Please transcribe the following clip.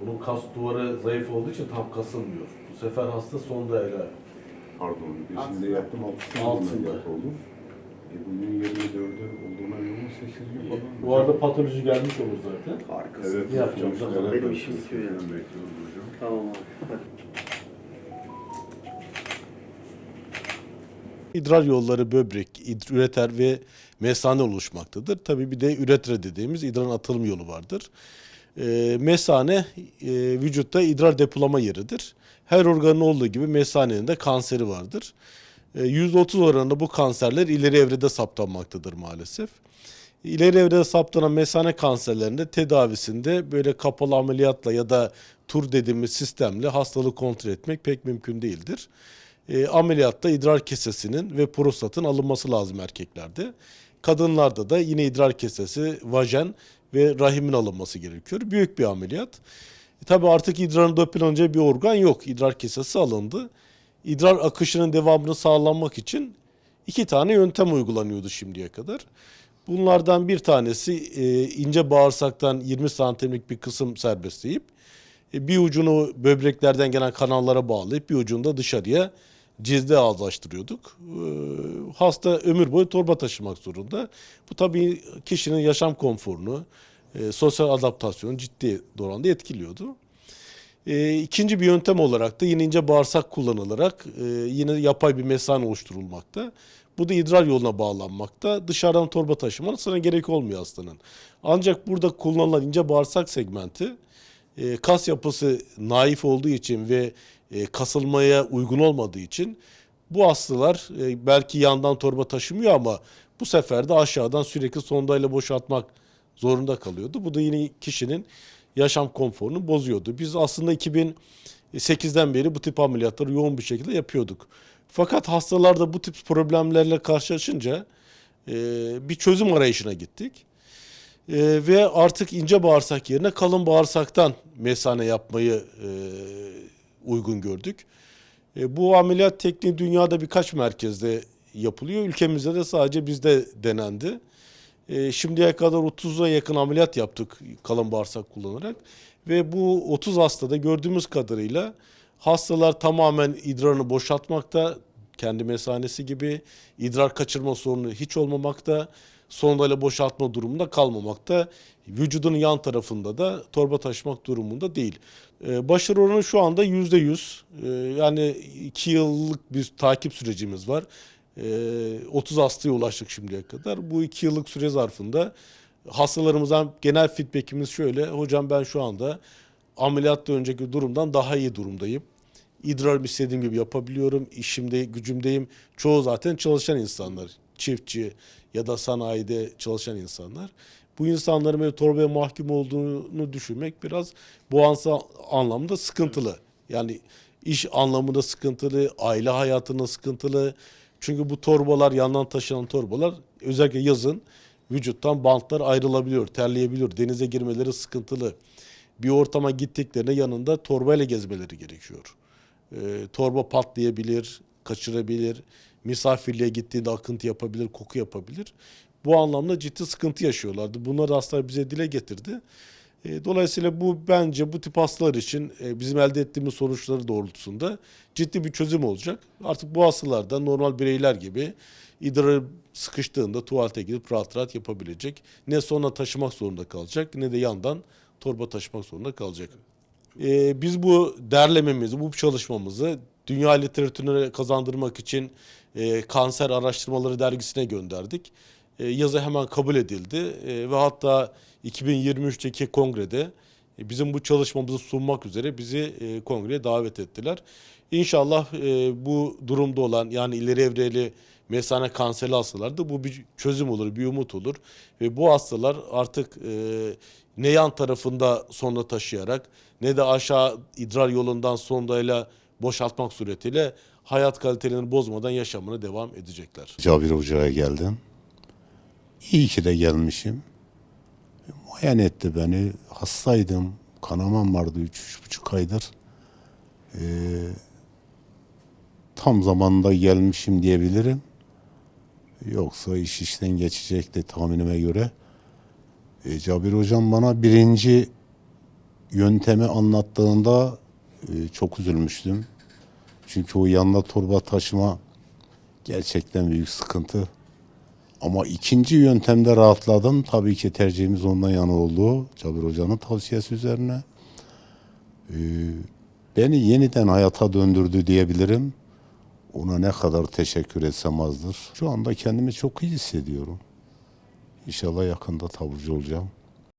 Bunun kas duvarı zayıf olduğu için tam kasılmıyor. Bu sefer hasta sonda ele. Pardon, beşinde yaptım, altısında Altında. oldu. E bunun 24'ü olduğuna 8 gün falan. Bu arada patoloji gelmiş olur zaten. Harikasın. Evet, Ne yapacağım zaten? Benim işim bitiyor yani. Bekliyoruz hocam. Tamam abi. Hadi. İdrar yolları böbrek, id- üreter ve mesane oluşmaktadır. Tabii bir de üretre dediğimiz idrarın atılım yolu vardır. Ee, mesane e, vücutta idrar depolama yeridir. Her organın olduğu gibi mesanenin de kanseri vardır. Ee, %30 oranında bu kanserler ileri evrede saptanmaktadır maalesef. İleri evrede saptanan mesane kanserlerinde tedavisinde böyle kapalı ameliyatla ya da tur dediğimiz sistemle hastalığı kontrol etmek pek mümkün değildir. E, ameliyatta idrar kesesinin ve prostatın alınması lazım erkeklerde. Kadınlarda da yine idrar kesesi, vajen ve rahimin alınması gerekiyor. Büyük bir ameliyat. E, tabii artık idrarın döpülünce bir organ yok. İdrar kesesi alındı. İdrar akışının devamını sağlanmak için iki tane yöntem uygulanıyordu şimdiye kadar. Bunlardan bir tanesi e, ince bağırsaktan 20 santimlik bir kısım serbestleyip e, bir ucunu böbreklerden gelen kanallara bağlayıp bir ucunu da dışarıya cizde ağızlaştırıyorduk. E, hasta ömür boyu torba taşımak zorunda. Bu tabii kişinin yaşam konforunu, e, sosyal adaptasyonu ciddi oranda etkiliyordu. E, ikinci bir yöntem olarak da yine ince bağırsak kullanılarak e, yine yapay bir mesane oluşturulmakta. Bu da idrar yoluna bağlanmakta. Dışarıdan torba taşımasına gerek olmuyor hastanın. Ancak burada kullanılan ince bağırsak segmenti e, kas yapısı naif olduğu için ve e, kasılmaya uygun olmadığı için bu hastalar e, belki yandan torba taşımıyor ama bu sefer de aşağıdan sürekli sondayla boşaltmak zorunda kalıyordu. Bu da yine kişinin yaşam konforunu bozuyordu. Biz aslında 2008'den beri bu tip ameliyatları yoğun bir şekilde yapıyorduk. Fakat hastalarda bu tip problemlerle karşılaşınca e, bir çözüm arayışına gittik. E, ve artık ince bağırsak yerine kalın bağırsaktan mesane yapmayı uygun gördük. E, bu ameliyat tekniği dünyada birkaç merkezde yapılıyor. Ülkemizde de sadece bizde denendi. E, şimdiye kadar 30'a yakın ameliyat yaptık kalın bağırsak kullanarak. Ve bu 30 hastada gördüğümüz kadarıyla hastalar tamamen idrarını boşaltmakta, kendi mesanesi gibi idrar kaçırma sorunu hiç olmamakta, sondayla boşaltma durumunda kalmamakta. Vücudun yan tarafında da torba taşımak durumunda değil. Ee, başarı oranı şu anda yüzde yüz. Ee, yani iki yıllık bir takip sürecimiz var. Ee, 30 hastaya ulaştık şimdiye kadar. Bu iki yıllık süre zarfında hastalarımızdan genel feedbackimiz şöyle. Hocam ben şu anda ameliyattan önceki durumdan daha iyi durumdayım. İdrarımı istediğim gibi yapabiliyorum. İşimde, gücümdeyim. Çoğu zaten çalışan insanlar. Çiftçi ya da sanayide çalışan insanlar. Bu insanların böyle torbaya mahkum olduğunu düşünmek biraz bu anlamda sıkıntılı. Yani iş anlamında sıkıntılı, aile hayatında sıkıntılı. Çünkü bu torbalar, yandan taşınan torbalar özellikle yazın vücuttan bantlar ayrılabiliyor, terleyebiliyor. Denize girmeleri sıkıntılı. Bir ortama gittiklerinde yanında torbayla gezmeleri gerekiyor. Ee, torba patlayabilir, kaçırabilir. Misafirliğe gittiğinde akıntı yapabilir, koku yapabilir. Bu anlamda ciddi sıkıntı yaşıyorlardı. Bunları hastalar bize dile getirdi. E, Dolayısıyla bu bence bu tip hastalar için e, bizim elde ettiğimiz sonuçları doğrultusunda ciddi bir çözüm olacak. Artık bu hastalar da normal bireyler gibi idrarı sıkıştığında tuvalete gidip rahat rahat yapabilecek. Ne sonra taşımak zorunda kalacak ne de yandan torba taşımak zorunda kalacak. E, biz bu derlememizi, bu çalışmamızı dünya literatürüne kazandırmak için e, Kanser Araştırmaları Dergisi'ne gönderdik. E, yazı hemen kabul edildi E, ve hatta 2023'teki kongrede e, bizim bu çalışmamızı sunmak üzere bizi e, kongreye davet ettiler. İnşallah e, bu durumda olan yani ileri evreli mesane kanserli hastalarda bu bir çözüm olur, bir umut olur. Ve bu hastalar artık e, ne yan tarafında sonda taşıyarak ne de aşağı idrar yolundan sondayla boşaltmak suretiyle hayat kalitelerini bozmadan yaşamına devam edecekler. Cabir Hoca'ya geldim. İyi ki de gelmişim. Muayene etti beni. Hastaydım. Kanamam vardı üç, üç buçuk aydır. Ee, tam zamanında gelmişim diyebilirim. Yoksa iş işten geçecekti tahminime göre. Ee, Cabir Hocam bana birinci yöntemi anlattığında e, çok üzülmüştüm. Çünkü o yanına torba taşıma gerçekten büyük sıkıntı. Ama ikinci yöntemde rahatladım. Tabii ki tercihimiz ondan yana oldu. Cabir Hoca'nın tavsiyesi üzerine. Ee, beni yeniden hayata döndürdü diyebilirim. Ona ne kadar teşekkür etsem azdır. Şu anda kendimi çok iyi hissediyorum. İnşallah yakında taburcu olacağım.